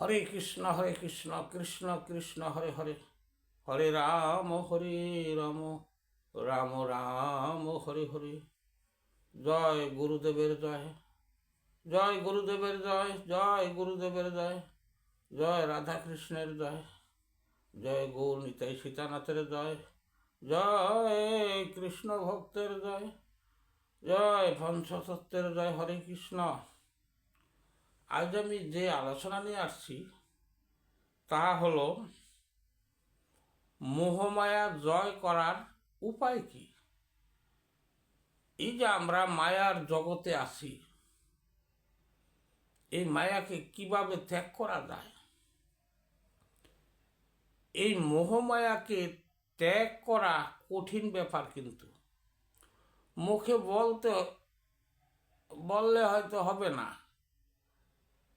হরে কৃষ্ণ হরে কৃষ্ণ কৃষ্ণ কৃষ্ণ, হরে হরে। হরে রাম হরে রাম রাম রাম, হরে হরে। জয় গুরুদেবের জয় জয় গুরুদেবের জয় জয় গুরুদেবের জয় জয় রাধা কৃষ্ণের জয় জয় গৌর নিতাই সীতানাথের জয় জয় কৃষ্ণ ভক্তের জয় জয় পঞ্চতত্ত্বের জয়। হরে কৃষ্ণ। আজ আমি যে আলোচনা নিয়ে আসছি, তা হলো, মোহমায়া জয় করার উপায় কি? এই যে আমরা মায়ার জগতে আসি এই মায়াকে কীভাবে ত্যাগ করা যায়? এই মোহমায়াকে ত্যাগ করা কঠিন ব্যাপার কিন্তু। মুখে বলতে, বললে হয়তো হবে না।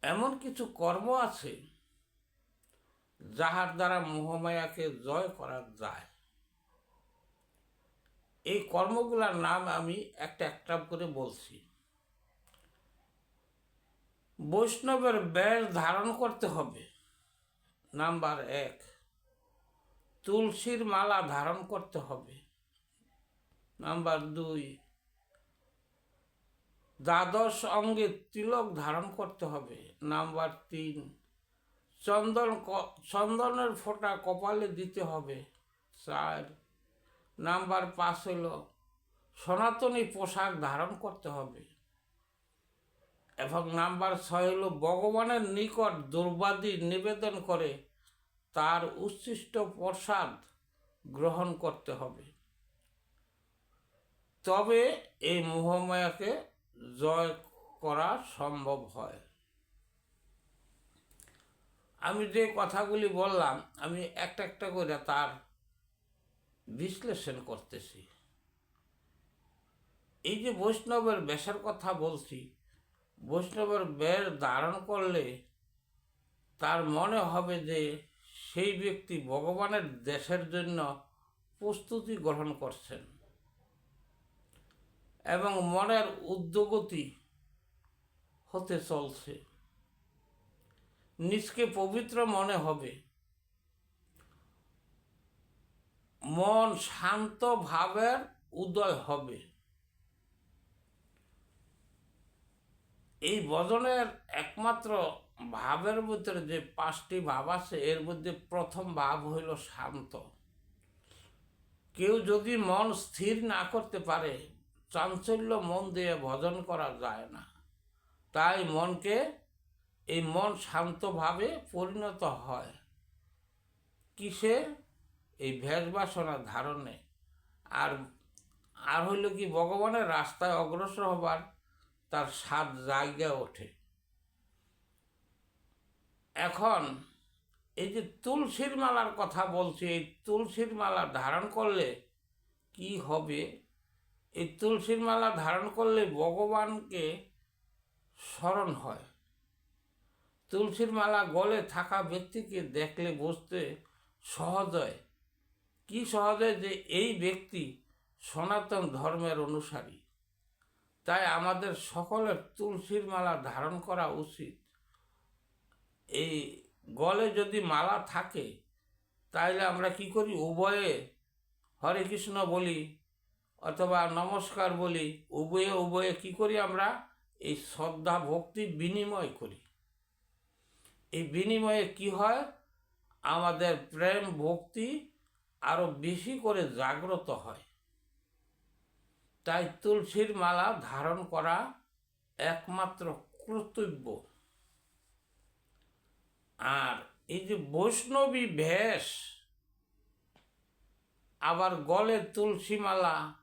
এমন কিছু কর্ম আছে যাহার দ্বারা মোহমায়াকে জয় করা যায়। এই কর্মগুলোর নাম আমি একটা একটা করে বলছি। বৈষ্ণবের বেশ ধারণ করতে হবে। নাম্বার এক, তুলসীর মালা ধারণ করতে হবে। নাম্বার দুই দ্বাদশ অঙ্গে তিলক ধারণ করতে হবে। নাম্বার তিন, চন্দন চন্দনের ফোঁটা কপালে দিতে হবে। চার, নাম্বার পাঁচ হল সনাতনী পোশাক ধারণ করতে হবে। এবং নাম্বার ছয় হল ভগবানের নিকট দুর্বাদী নিবেদন করে তার উচ্ছিষ্ট প্রসাদ গ্রহণ করতে হবে। তবে এই মোহমায়াকে জয় করা সম্ভব হয়। আমি যে কথাগুলি বললাম, আমি একটা একটা করে তার বিশ্লেষণ করতেছি। এই যে বৈষ্ণবের বেশের কথা বলছি, বৈষ্ণবের বেশ ধারণ করলে তার মনে হবে যে সেই ব্যক্তি ভগবানের দেশের জন্য প্রস্তুতি গ্রহণ করছেন। এবং মনের উদ্যোগতি হতে চলছে। নিজকে পবিত্র মনে হবে। মন শান্ত ভাবের উদয় হবে। এই বদনের একমাত্র ভাবের ভিতরে যে পাঁচটি ভাব আছে, এর মধ্যে প্রথম ভাব হইল শান্ত। কেউ যদি মন স্থির না করতে পারে চাঞ্চল্য মন দিয়ে ভজন করা যায় না। তাই মনকে, এই মন শান্তভাবে পরিণত হয়। কিসে? এই বাসনা ধারণে। আর আর হইল কি, ভগবানের রাস্তায় অগ্রসর হবার তার স্বাদ জায়গা ওঠে। এখন, এই যে তুলসীর মালার কথা বলছি, এই তুলসীর মালা ধারণ করলে কি হবে? এই তুলসীর মালা ধারণ করলে ভগবানকে স্মরণ হয়। তুলসীর মালা গলে থাকা ব্যক্তিকে দেখলে বুঝতে সহজ হয়। কী সহজ হয় যে এই ব্যক্তি সনাতন ধর্মের অনুসারী। তাই আমাদের সকলের তুলসীর মালা ধারণ করা উচিত। এই গলে যদি মালা থাকে, তাইলে আমরা কি করি? উভয়ে হরে কৃষ্ণ বলি অথবা নমস্কার বলি, উভয়ে উভয়ে কি করি আমরা? এই শ্রদ্ধা, ভক্তি, বিনিময় করি। এই বিনিময়ে কি হয়? আমাদের প্রেম, ভক্তি আরও বেশি করে জাগ্রত হয়। তাই তুলসীর মালা ধারণ করা একমাত্র কর্তব্য। আর এই যে বৈষ্ণবী ভেষ, আবার গলে তুলসী মালা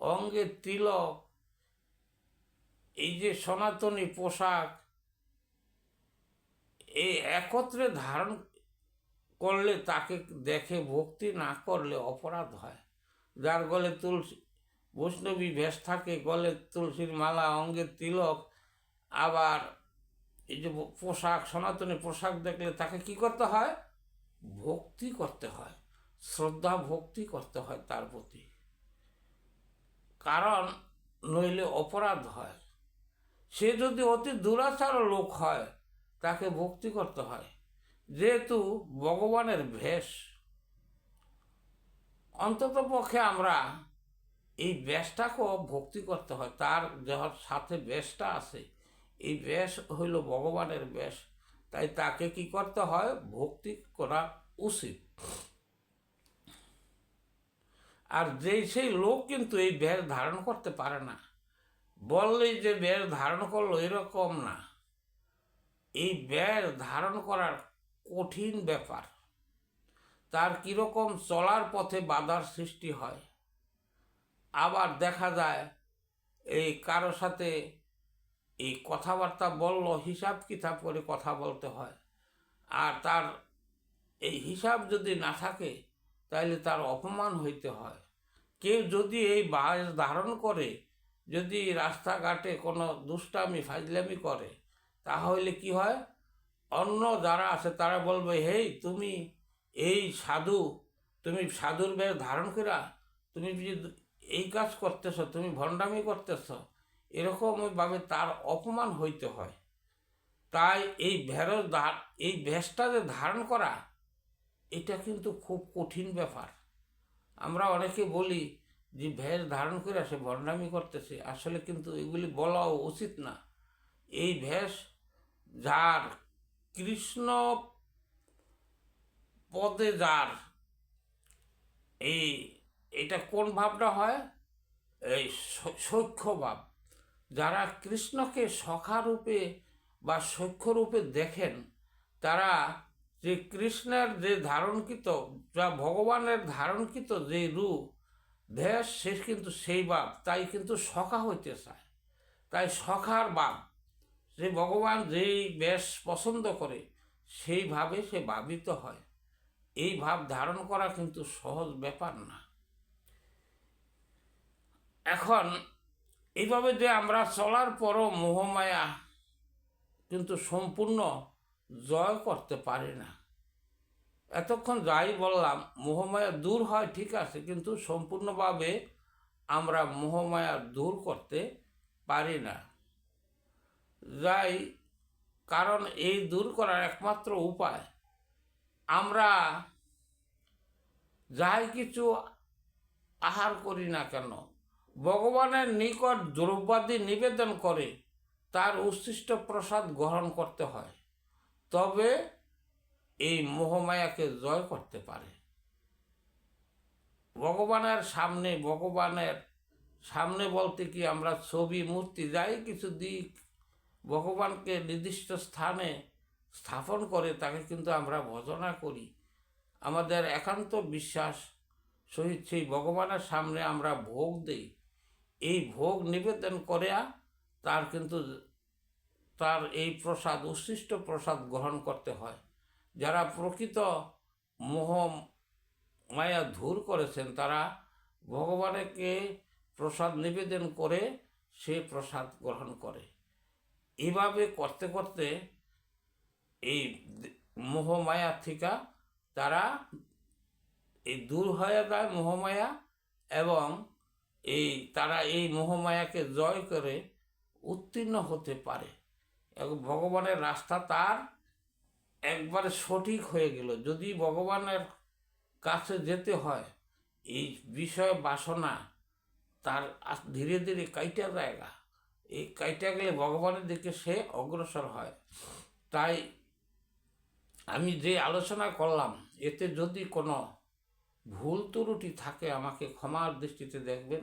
অঙ্গে তিলক, এই যে সনাতনী পোশাক এই একত্রে ধারণ করলে তাকে দেখে ভক্তি না করলে অপরাধ হয়। যার গলে তুলসী, বৈষ্ণবী বেশ থাকে, গলে তুলসীর মালা, অঙ্গে তিলক, আবার এই যে পোশাক, সনাতনী পোশাক দেখলে তাকে কি করতে হয়? ভক্তি করতে হয়, শ্রদ্ধা ভক্তি করতে হয় তার প্রতি। কারণ নইলে অপরাধ হয়। সে যদি অতি দুরাচার লোক হয়, তাকে ভক্তি করতে হয়। যেহেতু ভগবানের ভেষ অন্তত পক্ষে আমরা এই ব্যাসটাকেও ভক্তি করতে হয়। তার যার সাথে ব্যাসটা আছে। এই ব্যাস হইল ভগবানের ব্যাস তাই তাকে কি করতে হয়? ভক্তি করা উচিত। আর যেই, সেই লোক কিন্তু এই ব্যাস ধারণ করতে পারে না। বললেই যে ব্যাস ধারণ করল, এরকম না। এই ব্যাস ধারণ করার কঠিন ব্যাপার। তার কীরকম চলার পথে বাধার সৃষ্টি হয়। আবার দেখা যায়, এই কারও সাথে এই কথাবার্তা বলল, হিসাব কিতাব করে কথা বলতে হয়। আর তার এই হিসাব যদি না থাকে তাহলে তার অপমান হইতে হয়। কেউ যদি এই বাস ধারণ করে, যদি রাস্তাঘাটে কোনো দুষ্টামি, ফাজলামি করে, তাহলে কি হয়? অন্য যারা আছে তারা বলবে, হেই, তুমি এই সাধু, তুমি সাধুর বেশ ধারণ করা তুমি যদি এই কাজ করতেছ, তুমি ভণ্ডামি করতেছ। এরকমভাবে তার অপমান হইতে হয়। তাই এই ভেরস ধা- এই ভেষটা যে ধারণ করা এটা কিন্তু খুব কঠিন ব্যাপার। আমরা অনেকে বলি যে ভেষ ধারণ করে সে ভণ্ডামি করতেছে। আসলে কিন্তু এগুলি বলাও উচিত না। এই ভেষ যার কৃষ্ণ পদে যার এই, এটা কোন ভাবটা হয়? এই স- ভাব। যারা কৃষ্ণকে সখা রূপে বা সখ্য রূপে দেখেন, তারা যে কৃষ্ণের যে ধারণকৃত, যা ভগবানের ধারণকৃত যে রূপ ভেষ সে কিন্তু সেই বাপ, তাই কিন্তু সখা হইতে চায়। তাই সখার বাপ, যে ভগবান যেই বেশ পছন্দ করে সেইভাবে সে ভাবিত হয়। এই ভাব ধারণ করা কিন্তু সহজ ব্যাপার না। এখন এইভাবে যে আমরা চলার পরও মোহমায়া কিন্তু সম্পূর্ণ জয় করতে পারি না। এতক্ষণ যাই বললাম, মোহমায়া দূর হয়, ঠিক আছে, কিন্তু সম্পূর্ণভাবে আমরা মোহমায়া দূর করতে পারি না। যাই, কারণ এই দূর করার একমাত্র উপায়, আমরা যাই কিছু আহার করি না কেন, ভগবানের নিকট দ্রব্যাদি নিবেদন করে তার উচ্ছিষ্ট প্রসাদ গ্রহণ করতে হয়। তবে এই মোহমায়াকে জয় করতে পারে। ভগবানের সামনে ভগবানের সামনে বলতে কি আমরা ছবি, মূর্তি, যাই কিছু দিক, ভগবানকে নির্দিষ্ট স্থানে স্থাপন করে তাকে কিন্তু আমরা ভজনা করি। আমাদের একান্ত বিশ্বাস সহিত সেই ভগবানের সামনে আমরা ভোগ দেই। এই ভোগ নিবেদন করে তার কিন্তু তার এই প্রসাদ উচ্ছিষ্ট প্রসাদ গ্রহণ করতে হয়। যারা প্রকৃত মোহ, মায়া ধূর করেছেন, তারা ভগবানকে প্রসাদ নিবেদন করে সে প্রসাদ গ্রহণ করে। এভাবে করতে করতে এই মোহমায়া থেকে তারা এই দূর হয়ে যায় মোহমায়া এবং এই তারা এই মোহমায়াকে জয় করে উত্তীর্ণ হতে পারে। ভগবানের রাস্তা তার একবারে সঠিক হয়ে গেল। যদি ভগবানের কাছে যেতে হয়, এই বিষয় বাসনা তার ধীরে ধীরে কাইটা জায়গা। এই কাইটা গেলে ভগবানের দিকে সে অগ্রসর হয়। তাই আমি যে আলোচনা করলাম, এতে যদি কোনো ভুল ত্রুটি থাকে, আমাকে ক্ষমার দৃষ্টিতে দেখবেন।